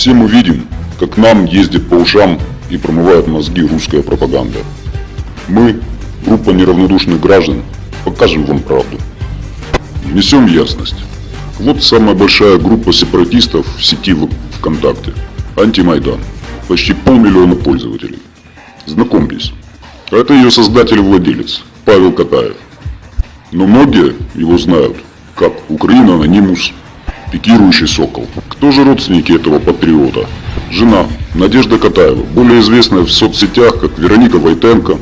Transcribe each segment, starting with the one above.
Все мы видим, как нам ездит по ушам и промывает мозги русская пропаганда. Мы, группа неравнодушных граждан, покажем вам правду. Внесем ясность. Вот самая большая группа сепаратистов в сети ВКонтакте. Антимайдан. Почти полмиллиона пользователей. Знакомьтесь. Это ее создатель и владелец, Павел Катаев. Но многие его знают, как Украина Анонимус, пикирующий сокол. Кто же родственники этого патриота? Жена Надежда Катаева, более известная в соцсетях как Вероника Войтенко,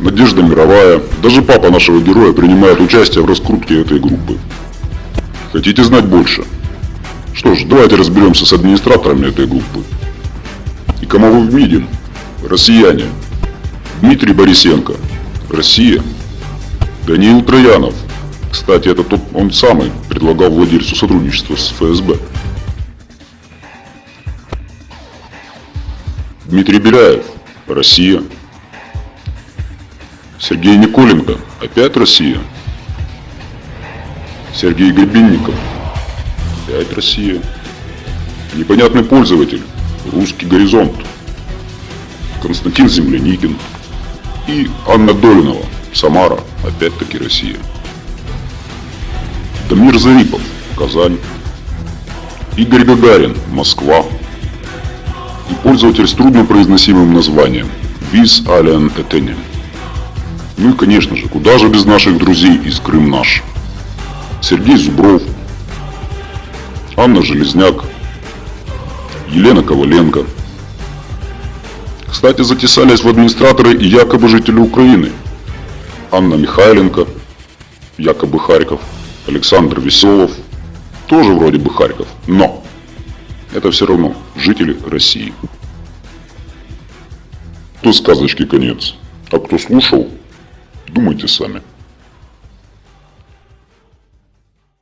Надежда Мировая. Даже папа нашего героя принимает участие в раскрутке этой группы. Хотите знать больше? Что ж, давайте разберемся с администраторами этой группы. И кому вы видим? Россияне. Дмитрий Борисенко. Россия. Даниил Троянов. Кстати, это тот, он самый предлагал владельцу сотрудничества с ФСБ. Дмитрий Беляев. Россия. Сергей Николенко. Опять Россия. Сергей Гребенников. Опять Россия. Непонятный пользователь. Русский горизонт. Константин Земляникин. И Анна Долинова. Самара. Опять-таки Россия. Дамир Зарипов. Казань. Игорь Гагарин. Москва. И пользователь с труднопроизносимым названием. Виз Алиан Этенин. Ну и, конечно же, куда же без наших друзей из Крым наш. Сергей Зубров, Анна Железняк, Елена Коваленко. Кстати, затесались в администраторы и якобы жители Украины. Анна Михайленко, якобы Харьков, Александр Веселов, тоже вроде бы Харьков, но это все равно жители России. Тут сказочки конец, а кто слушал, думайте сами.